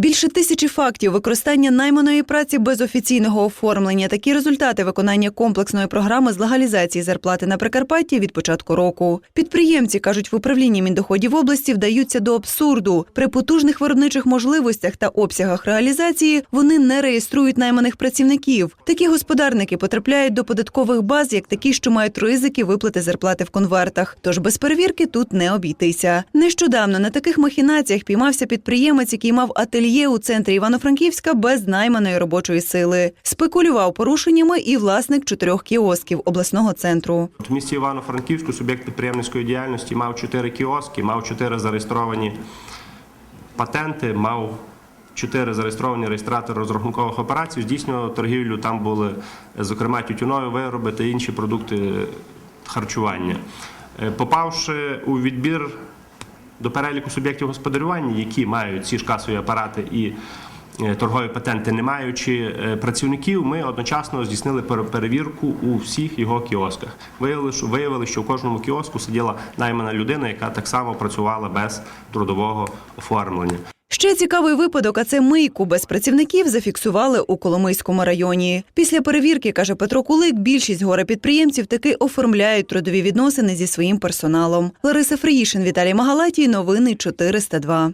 Більше тисячі фактів використання найманої праці без офіційного оформлення. Такі результати виконання комплексної програми з легалізації зарплати на Прикарпатті від початку року. Підприємці кажуть, в управлінні міндоходів області вдаються до абсурду. При потужних виробничих можливостях та обсягах реалізації вони не реєструють найманих працівників. Такі господарники потрапляють до податкових баз, як такі, що мають ризики виплати зарплати в конвертах. Тож без перевірки тут не обійтися. Нещодавно на таких махінаціях піймався підприємець, який мав ательє у центрі Івано-Франківська без найманої робочої сили. Спекулював порушеннями і власник чотирьох кіосків обласного центру. В місті Івано-Франківську суб'єкт підприємницької діяльності мав чотири кіоски, мав чотири зареєстровані патенти, мав чотири зареєстровані реєстратори розрахункових операцій, здійснював торгівлю. Там були, зокрема, тютюнові вироби та інші продукти харчування. Е, Попавши у відбір до переліку суб'єктів господарювання, які мають ці ж касові апарати і торгові патенти, не маючи е, працівників, ми одночасно здійснили пере- перевірку у всіх його кіосках. Виявили, що в кожному кіоску сиділа наймана людина, яка так само працювала без трудового оформлення. Ще цікавий випадок, а це мийку без працівників зафіксували у Коломийському районі. Після перевірки, каже Петро Кулик, більшість горе підприємців таки оформляють трудові відносини зі своїм персоналом. Лариса Фриїшин, Віталій Магалатій. Новини 402.